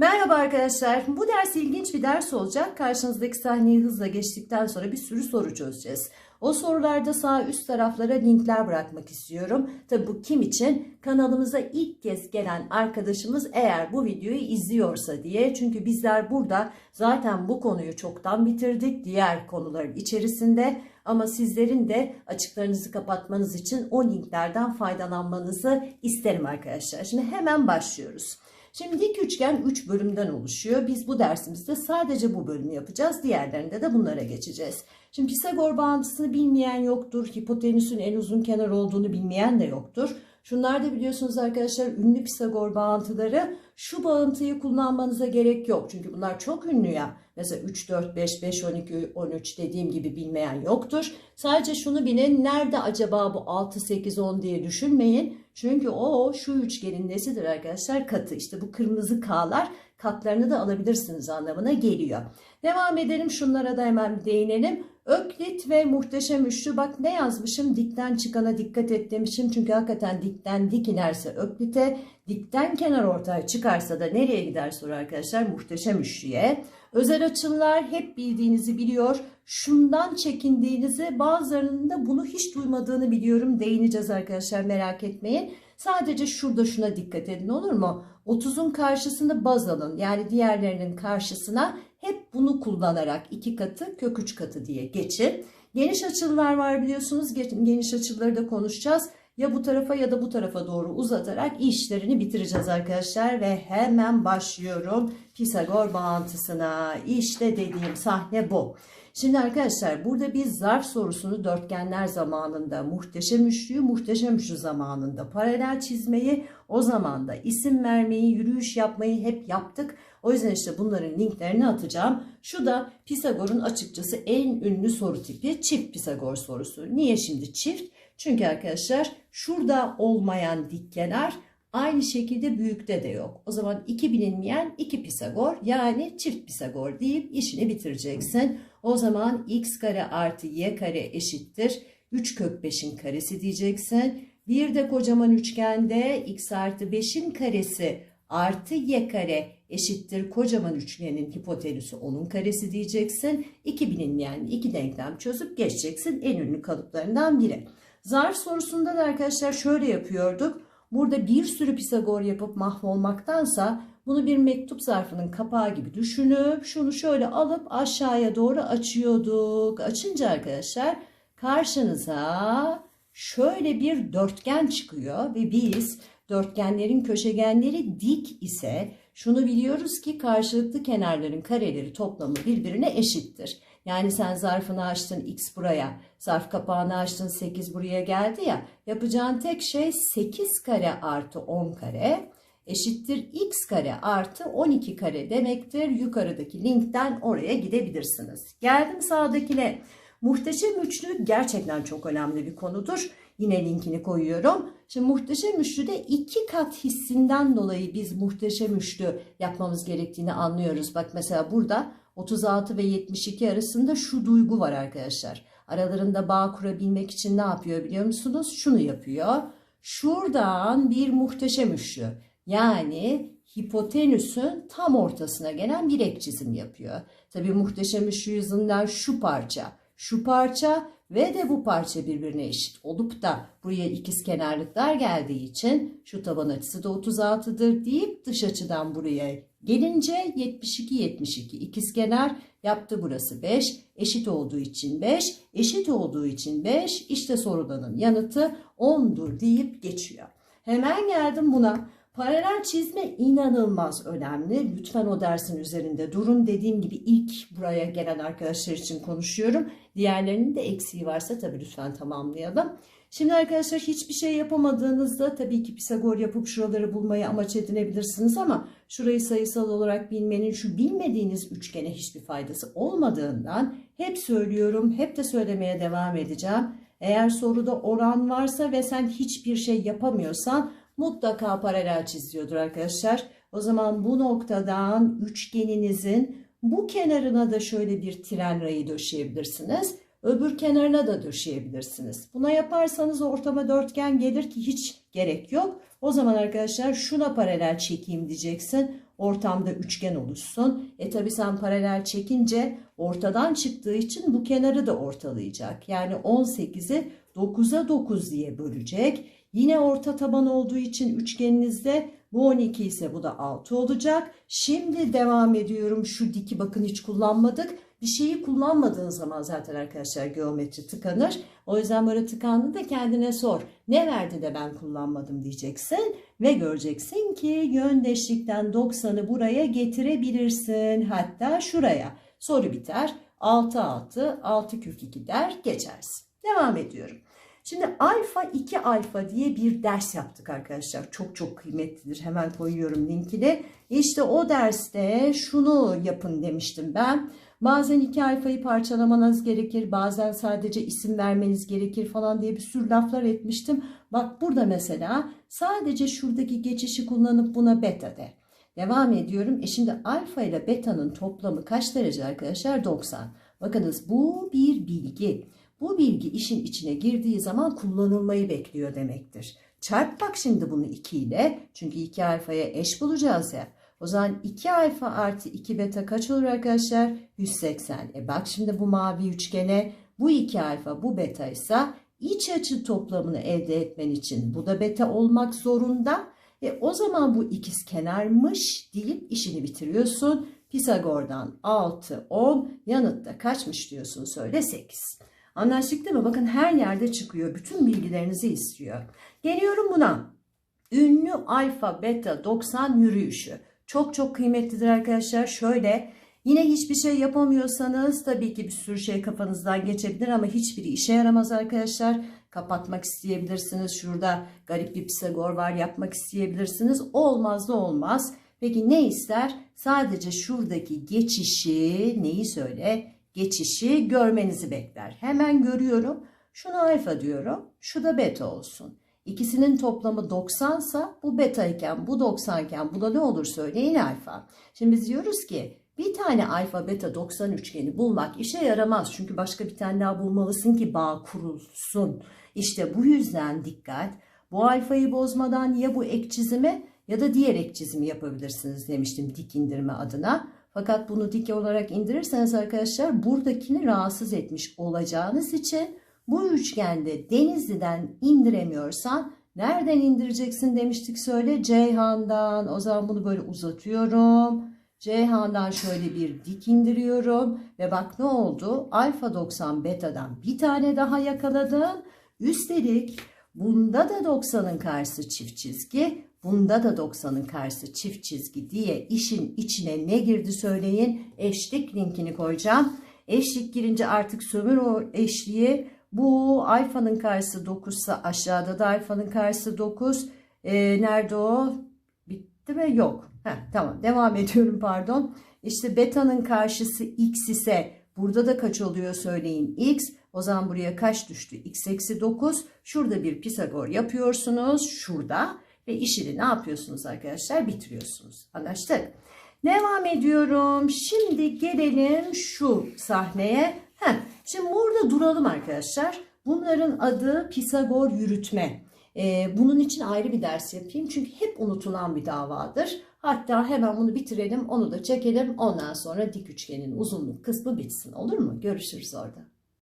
Merhaba arkadaşlar. Bu ders ilginç bir ders olacak. Karşınızdaki sahneyi hızla geçtikten sonra bir sürü soru çözeceğiz. O sorularda sağ üst taraflara linkler bırakmak istiyorum. Tabi bu kim için? Kanalımıza ilk kez gelen arkadaşımız eğer bu videoyu izliyorsa diye. Çünkü bizler burada zaten bu konuyu çoktan bitirdik diğer konuların içerisinde. Ama sizlerin de açıklarınızı kapatmanız için o linklerden faydalanmanızı isterim arkadaşlar. Şimdi hemen başlıyoruz. Şimdi dik üçgen 3 bölümden oluşuyor. Biz bu dersimizde sadece bu bölümü yapacağız. Diğerlerinde de bunlara geçeceğiz. Şimdi Pisagor bağıntısını bilmeyen yoktur. Hipotenüsün en uzun kenar olduğunu bilmeyen de yoktur. Şunlar da biliyorsunuz arkadaşlar ünlü Pisagor bağıntıları şu bağıntıyı kullanmanıza gerek yok. Çünkü bunlar çok ünlü ya. Mesela 3, 4, 5, 5, 12, 13 dediğim gibi bilmeyen yoktur. Sadece şunu bilin nerede acaba bu 6, 8, 10 diye düşünmeyin. Çünkü o şu üçgenin nesidir arkadaşlar? Katı. İşte bu kırmızı K'lar katlarını da alabilirsiniz anlamına geliyor. Devam edelim şunlara da hemen değinelim. Öklit ve muhteşem üçlü bak ne yazmışım dikten çıkana dikkat et demişim. Çünkü hakikaten dikten dik inerse öklite dikten kenar ortaya çıkarsa da nereye gider soru arkadaşlar muhteşem üçlüye. Özel açılar hep bildiğinizi biliyor. Şundan çekindiğinizi bazılarının da bunu hiç duymadığını biliyorum. Değineceğiz arkadaşlar merak etmeyin. Sadece şurada şuna dikkat edin olur mu? 30'un karşısını baz alın. Yani diğerlerinin karşısına hep bunu kullanarak iki katı kök 3 katı diye geçin. Geniş açılar var biliyorsunuz. Geniş açıları da konuşacağız. Ya bu tarafa ya da bu tarafa doğru uzatarak işlerini bitireceğiz arkadaşlar. Ve hemen başlıyorum Pisagor bağıntısına. İşte dediğim sahne bu. Şimdi arkadaşlar burada biz zarf sorusunu dörtgenler zamanında, muhteşem üçlüyü muhteşem üçlü zamanında, paralel çizmeyi o zamanda, isim vermeyi, yürüyüş yapmayı hep yaptık. O yüzden işte bunların linklerini atacağım. Şu da Pisagor'un açıkçası en ünlü soru tipi çift Pisagor sorusu. Niye şimdi çift? Çünkü arkadaşlar şurada olmayan dik kenar aynı şekilde büyükte de yok. O zaman iki bilinmeyen iki Pisagor yani çift Pisagor deyip işini bitireceksin. O zaman x kare artı y kare eşittir 3 kök 5'in karesi diyeceksin. Bir de kocaman üçgende x artı 5'in karesi artı y kare eşittir kocaman üçgenin hipotenüsü onun karesi diyeceksin. İki bilinmeyen iki denklem çözüp geçeceksin en ünlü kalıplarından biri. Zarf sorusunda da arkadaşlar şöyle yapıyorduk. Burada bir sürü Pisagor yapıp mahvolmaktansa bunu bir mektup zarfının kapağı gibi düşünüp şunu şöyle alıp aşağıya doğru açıyorduk. Açınca arkadaşlar karşınıza şöyle bir dörtgen çıkıyor ve biz dörtgenlerin köşegenleri dik ise şunu biliyoruz ki karşılıklı kenarların kareleri toplamı birbirine eşittir. Yani sen zarfını açtın x buraya, zarf kapağını açtın 8 buraya geldi ya. Yapacağın tek şey 8 kare artı 10 kare eşittir x kare artı 12 kare demektir. Yukarıdaki linkten oraya gidebilirsiniz. Geldim sağdakine. Muhteşem üçlü gerçekten çok önemli bir konudur. Yine linkini koyuyorum. Şimdi muhteşem üçlüde iki kat hissinden dolayı biz muhteşem üçlü yapmamız gerektiğini anlıyoruz. Bak mesela burada 36 ve 72 arasında şu duygu var arkadaşlar. Aralarında bağ kurabilmek için ne yapıyor biliyor musunuz? Şunu yapıyor. Şuradan bir muhteşem üçlü yani hipotenüsün tam ortasına gelen bir ek çizim yapıyor. Tabii muhteşem üçlü yüzünden şu parça, şu parça ve de bu parça birbirine eşit olup da buraya ikiz kenarlıklar geldiği için şu taban açısı da 36'dır deyip dış açıdan buraya gelince 72 72 ikiz kenar yaptı burası 5 eşit olduğu için 5 eşit olduğu için 5 işte sorulanın yanıtı 10'dur deyip geçiyor. Hemen geldim buna. Paralel çizme inanılmaz önemli. Lütfen o dersin üzerinde durun. Dediğim gibi ilk buraya gelen arkadaşlar için konuşuyorum. Diğerlerinin de eksiği varsa tabii lütfen tamamlayalım. Şimdi arkadaşlar hiçbir şey yapamadığınızda tabii ki Pisagor yapıp şuraları bulmayı amaç edinebilirsiniz ama şurayı sayısal olarak bilmenin şu bilmediğiniz üçgene hiçbir faydası olmadığından hep söylüyorum, hep de söylemeye devam edeceğim. Eğer soruda oran varsa ve sen hiçbir şey yapamıyorsan mutlaka paralel çiziyordur arkadaşlar. O zaman bu noktadan üçgeninizin bu kenarına da şöyle bir tren rayı döşeyebilirsiniz. Öbür kenarına da döşeyebilirsiniz. Buna yaparsanız ortama dörtgen gelir ki hiç Gerek yok. O zaman arkadaşlar şuna paralel çekeyim diyeceksin. Ortamda üçgen oluşsun. E tabi sen paralel çekince ortadan çıktığı için bu kenarı da ortalayacak. Yani 18'i 9'a 9 diye bölecek. Yine orta taban olduğu için üçgeninizde bu 12 ise bu da 6 olacak. Şimdi devam ediyorum. Şu diki bakın hiç kullanmadık. Bir şeyi kullanmadığın zaman zaten arkadaşlar geometri tıkanır. O yüzden böyle tıkandığında kendine sor. Ne verdi de ben kullanmadım diyeceksin. Ve göreceksin ki yöndeşlikten 90'ı buraya getirebilirsin. Hatta şuraya. Soru biter. 6 6 6 kök 2 der geçersin. Devam ediyorum. Şimdi alfa 2 alfa diye bir ders yaptık arkadaşlar. Çok çok kıymetlidir. Hemen koyuyorum linkini. İşte o derste şunu yapın demiştim ben. Bazen 2 alfayı parçalamanız gerekir. Bazen sadece isim vermeniz gerekir falan diye bir sürü laflar etmiştim. Bak burada mesela sadece şuradaki geçişi kullanıp buna beta de. Devam ediyorum. E şimdi alfa ile beta'nın toplamı kaç derece arkadaşlar? 90. Bakınız bu bir bilgi. Bu bilgi işin içine girdiği zaman kullanılmayı bekliyor demektir. Çarp bak şimdi bunu 2 ile. Çünkü 2 alfaya eş bulacağız ya. O zaman 2 alfa artı 2 beta kaç olur arkadaşlar? 180. E bak şimdi bu mavi üçgene bu 2 alfa bu beta ise iç açı toplamını elde etmen için bu da beta olmak zorunda. E o zaman bu ikiz kenarmış deyip işini bitiriyorsun. Pisagor'dan 6, 10 yanıtta kaçmış diyorsun söyle 8. Anlaştık değil mi? Bakın her yerde çıkıyor. Bütün bilgilerinizi istiyor. Geliyorum buna. Ünlü alfa, beta, 90 yürüyüşü. Çok çok kıymetlidir arkadaşlar. Şöyle yine hiçbir şey yapamıyorsanız tabii ki bir sürü şey kafanızdan geçebilir ama hiçbiri işe yaramaz arkadaşlar. Kapatmak isteyebilirsiniz. Şurada garip bir Pisagor var yapmak isteyebilirsiniz. Olmaz da olmaz. Peki ne ister? Sadece şuradaki geçişi neyi söyle? Geçişi görmenizi bekler. Hemen görüyorum. Şuna alfa diyorum. Şu da beta olsun. İkisinin toplamı 90 sa bu beta iken bu 90 iken bu da ne olur söyleyin alfa. Şimdi biz diyoruz ki bir tane alfa beta 90 üçgeni bulmak işe yaramaz. Çünkü başka bir tane daha bulmalısın ki bağ kurulsun. İşte bu yüzden dikkat. Bu alfayı bozmadan ya bu ek çizimi ya da diğer ek çizimi yapabilirsiniz demiştim dik indirme adına. Fakat bunu dik olarak indirirseniz arkadaşlar buradakini rahatsız etmiş olacağınız için bu üçgende Denizli'den indiremiyorsan nereden indireceksin demiştik söyle Ceyhan'dan. O zaman bunu böyle uzatıyorum. Ceyhan'dan şöyle bir dik indiriyorum ve bak ne oldu? Alfa 90 beta'dan bir tane daha yakaladın. Üstelik bunda da 90'ın karşısı çift çizgi, Bunda da 90'ın karşısı çift çizgi diye işin içine ne girdi söyleyin. Eşlik linkini koyacağım. Eşlik girince artık sömür o eşliği. Bu alfanın karşısı 9 ise aşağıda da alfanın karşısı 9. Ee, nerede o? Bitti mi? Yok. Heh, tamam devam ediyorum pardon. İşte beta'nın karşısı x ise burada da kaç oluyor söyleyin x. O zaman buraya kaç düştü? x eksi 9. Şurada bir Pisagor yapıyorsunuz. Şurada ve işini ne yapıyorsunuz arkadaşlar? Bitiriyorsunuz. Anlaştık? Devam ediyorum. Şimdi gelelim şu sahneye. Heh, şimdi burada duralım arkadaşlar. Bunların adı Pisagor yürütme. Ee, bunun için ayrı bir ders yapayım. Çünkü hep unutulan bir davadır. Hatta hemen bunu bitirelim. Onu da çekelim. Ondan sonra dik üçgenin uzunluk kısmı bitsin. Olur mu? Görüşürüz orada.